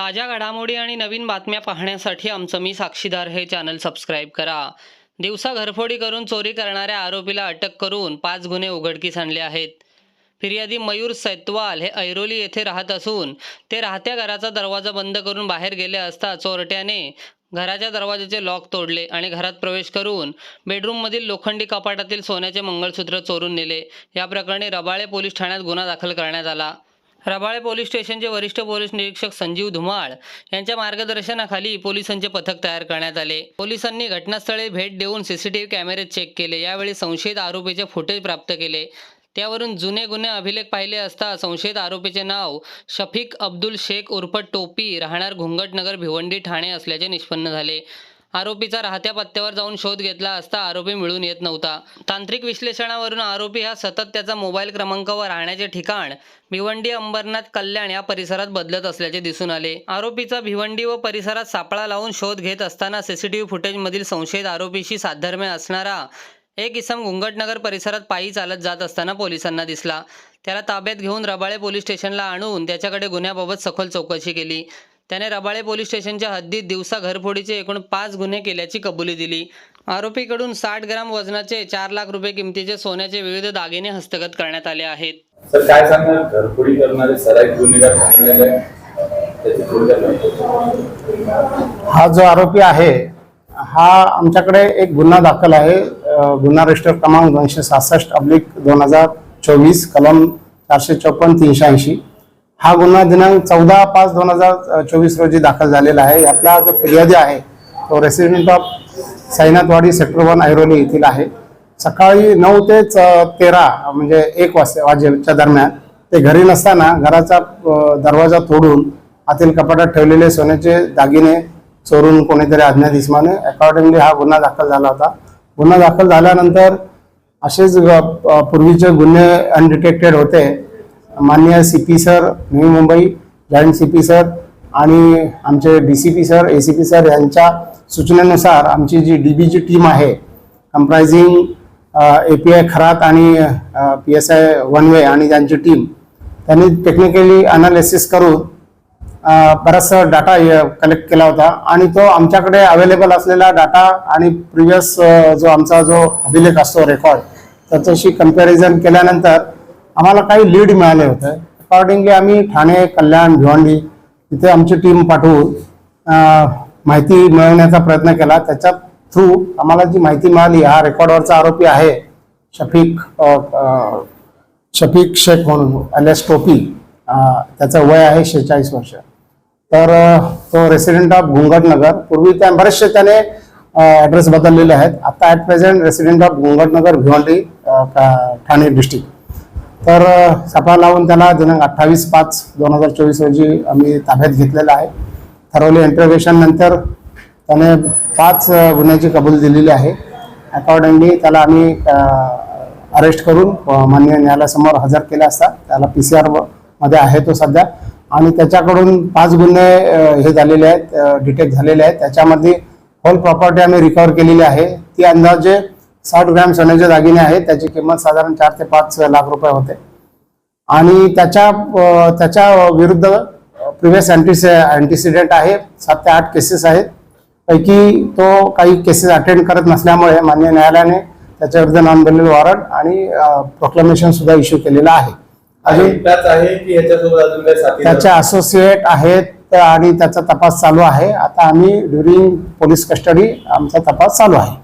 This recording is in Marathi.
ताज्या घडामोडी आणि नवीन बातम्या पाहण्यासाठी आमचं मी साक्षीदार हे चॅनल सबस्क्राईब करा. दिवसा घरफोडी करून चोरी करणाऱ्या आरोपीला अटक करून पाच गुन्हे उघडकीस आणले आहेत. फिर्यादी मयूर सैतवाल हे ऐरोली येथे राहत असून ते राहत्या घराचा दरवाजा बंद करून बाहेर गेले असता चोरट्याने घराच्या दरवाजाचे लॉक तोडले आणि घरात प्रवेश करून बेडरूममधील लोखंडी कपाटातील सोन्याचे मंगळसूत्र चोरून नेले. या प्रकरणी रबाळे पोलीस ठाण्यात गुन्हा दाखल करण्यात आला. रबाळे पोलीस स्टेशनचे वरिष्ठ पोलीस निरीक्षक संजीव धुमाळ यांच्या मार्गदर्शनाखाली पोलिसांचे पथक तयार करण्यात आले. पोलिसांनी घटनास्थळी भेट देऊन सीसीटीव्ही कॅमेरे चेक केले. यावेळी संशयित आरोपीचे फुटेज प्राप्त केले. त्यावरून जुने गुन्हे अभिलेख पाहिले असता संशयित आरोपीचे नाव शफीक अब्दुल शेख उर्फ टोपी राहणार घुंगटनगर भिवंडी ठाणे असल्याचे निष्पन्न झाले. आरोपीचा राहत्या पत्त्यावर जाऊन शोध घेतला असता आरोपी मिळून येत नव्हता. तांत्रिक विश्लेषणावरून आरोपी हा सतत त्याचा मोबाईल क्रमांक व राहण्याचे ठिकाण भिवंडी अंबरनाथ कल्याण या परिसरात बदलत असल्याचे दिसून आले. आरोपीचा भिवंडी व परिसरात सापळा लावून शोध घेत असताना सीसीटीव्ही फुटेजमधील संशयित आरोपीशी साधर्म्य असणारा एक इसम घुंगटनगर परिसरात पायी चालत जात असताना पोलिसांना दिसला. त्याला ताब्यात घेऊन रबाळे पोलीस स्टेशनला आणून त्याच्याकडे गुन्ह्याबाबत सखोल चौकशी केली. त्याने रबाळे पोलीस स्टेशनच्या हद्दीत दिवसा घरफोडीचे एकूण पाच गुन्हे केल्याची कबुली दिली. आरोपीकडून साठ ग्राम वजनाचे चार लाख रुपये किमतीचे सोन्याचे विविध दागिने हस्तगत करण्यात आले आहेत. सर काय सांगणार घरफोडी करणारे सराईत गुन्हेगार. हा जो आरोपी आहे हा आमच्याकडे एक गुन्हा दाखल आहे. गुन्हा रजिस्टर क्रमांक दोनशे सहासष्ट अब्लिक दोन हजार चोवीस कलम चारशे चौपन्न तीनशे ऐंशी. हा गुन्हा दिनांक चौदा पाच दोन हजार चोवीस रोजी दाखल झालेला आहे. यातला जो फिर्यादी आहे तो resident of Sainathwadi sector one Airoli येथील आहे. सकाळी नऊ ते तेरा म्हणजे एक वाजता वाजेच्या दरम्यान ते घरी नसताना घराचा दरवाजा तोडून आतील कपाटात ठेवलेले सोन्याचे दागिने चोरून कोणीतरी अज्ञात इसमाने अकॉर्डिंगली हा गुन्हा दाखल झाला होता. गुन्हा दाखल झाल्यानंतर असेच ग- पूर्वीचे गुन्हे अनडिटेक्टेड होते. माननीय C P sir Navi Mumbai joint C P sir आणि आमचे D C P sir A C P sir यांच्या सूचनेनुसार आमची जी डी बीची टीम आहे comprising A P I Kharat आणि P S I one way आणि त्यांची टीम त्यांनी टेक्निकली अनालिसिस करून बराचसा डाटा कलेक्ट केला होता आणि तो आमच्याकडे अवेलेबल असलेला डाटा आणि प्रिव्हियस जो आमचा जो अभिलेख असतो रेकॉर्ड त्याच्याशी कंपॅरिझन केल्यानंतर आम्हाला काही लीड मिळाले होते. अकॉर्डिंगली आम्ही ठाणे कल्याण भिवंडी तिथे आमची टीम पाठवून माहिती मिळवण्याचा प्रयत्न केला. त्याच्या थ्रू आम्हाला जी माहिती मिळाली हा रेकॉर्डवरचा आरोपी आहे शफीक शफीक शेख म्हणून अलियास टोपी. त्याचं वय आहे शेहेचाळीस वर्ष. तर तो रेसिडेंट ऑफ घुंगटनगर. पूर्वी त्या बरेचसे त्याने ॲड्रेस बदललेले आहेत. आता at present resident of Ghungatnagar Bhiwandi Thane district तर अं, सापळा लावून त्याला दिनांक अठ्ठावीस पाच दोन हजार चोवीस रोजी आम्ही ताब्यात घेतलेला आहे. ठरवले इंटरोगेशन नंतर त्याने पाच गुन्ह्याची कबूल दिलेली आहे. अकॉर्डिंगली त्याला आम्ही अरेस्ट करून मान्य माननीय न्यायालयासमोर हजर केला असता. त्याला पी सी आरमध्ये आहे तो सध्या. आणि त्याच्याकडून पाच गुन्हे हे झालेले आहेत डिटेक्ट झालेले आहेत. त्याच्यामध्ये होल प्रॉपर्टी आम्ही रिकवर केलेली आहे. ती अंदाजे साठ ग्रॅम सोन्याचे दागिने आहेत त्याची किंमत साधारण चार ते पाच लाख रुपये होते. आणि त्याच्या त्याच्या विरुद्ध प्रिव्हियस अँटिस अँटिसिडेंट आहे सात ते आठ केसेस आहेत. पैकी तो काही केसेस अटेंड करत नसल्यामुळे मान्य न्यायालयाने त्याच्या विरुद्ध नॉन बेलेबल वॉरंट आणि प्रोक्लेमेशन सुद्धा इश्यू केलेला आहे. अजून त्याचे असोसिएट आहेत? आणि त्याचा तपास चालू आहे. आता आम्ही ड्युरिंग पोलीस कस्टडी आमचा तपास चालू आहे.